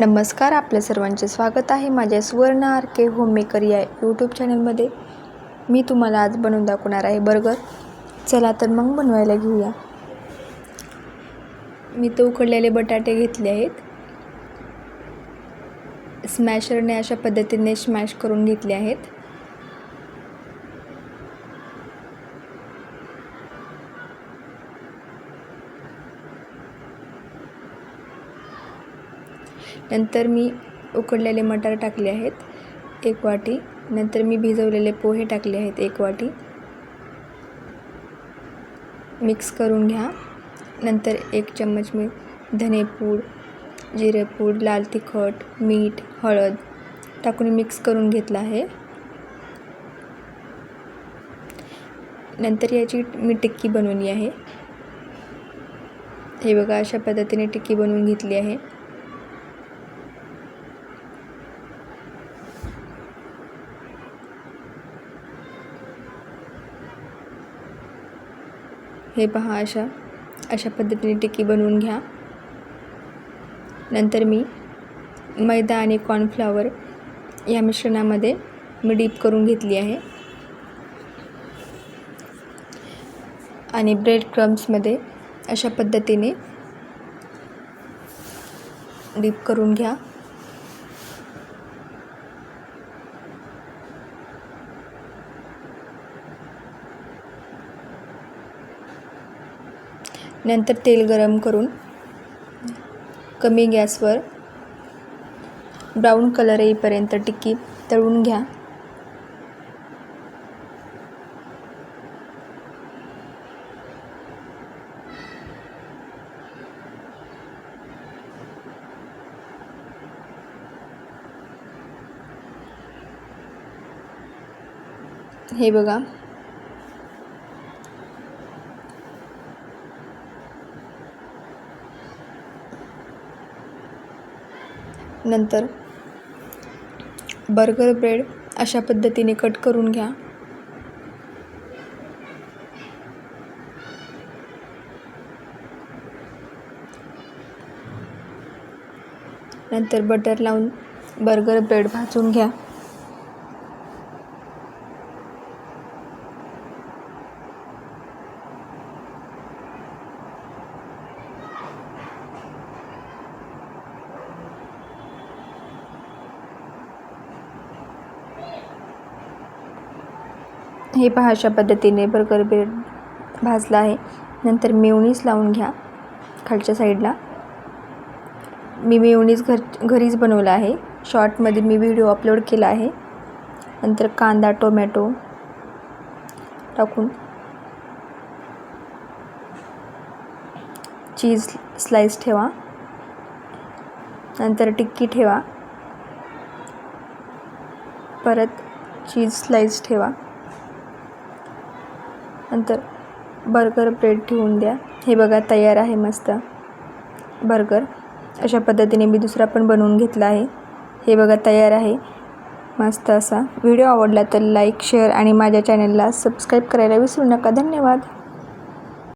नमस्कार आपल्या सर्वांचे स्वागत आहे माझ्या सुवर्ण आर के होममेकर या यूट्यूब चॅनलमध्ये मी तुम्हाला आज बनवून दाखवणार आहे बर्गर. चला तर मग बनवायला घेऊया. मी तर उकडलेले बटाटे घेतले आहेत. स्मॅशरने अशा पद्धतीने स्मॅश करून घेतले आहेत. नंतर मी उकडलेले मटार टाकले आहेत एक वाटी. नंतर मी भिजवलेले पोहे टाकले आहेत एक वाटी. मिक्स करून घ्या. नंतर एक चम्मच मी धनेपूड जिरेपूड लाल तिखट मीठ हळद टाकून मिक्स करून घेतलं आहे. नंतर याची मी टिक्की बनवली आहे. हे बघा अशा पद्धतीने टिक्की बनवून घेतली आहे. हे पहा अशा अशा पद्धतीने टिक्की बनवून घ्या. नंतर मी मैदा आणि कॉर्नफ्लावर या मिश्रणामध्ये मी डीप करून घेतली आहे. आणि ब्रेड क्रम्समध्ये अशा पद्धतीने डीप करून घ्या. नंतर तेल गरम करून कमी गॅसवर ब्राऊन कलर येईपर्यंत टिक्की तळून घ्या. हे बघा. नंतर बर्गर ब्रेड अशा पद्धतीने कट करून घ्या. नंतर बटर लावून बर्गर ब्रेड भाजून घ्या. हे पहा अशा पद्धतीने बर्गर ब्रेड भाजला आहे. नंतर मेवणीस लावून घ्या खालच्या साईडला. मी मेवणीस घर घरीच बनवलं आहे. शॉर्टमध्ये मी व्हिडिओ अपलोड केला आहे. नंतर कांदा टोमॅटो टाकून चीज स्लाईस ठेवा. नंतर टिक्की ठेवा. परत चीज स्लाईस ठेवा. नंतर बर्गर ब्रेड ठेवून द्या. हे बघा तयार आहे मस्त. बर्गर. अशा पद्धतीने मी दुसरा पण बनवून घेतला आहे. हे बघा तयार आहे. मस्त असा. व्हिडिओ आवडला तर लाईक शेअर आणि माझ्या चॅनलला सबस्क्राईब करायला विसरू नका. धन्यवाद.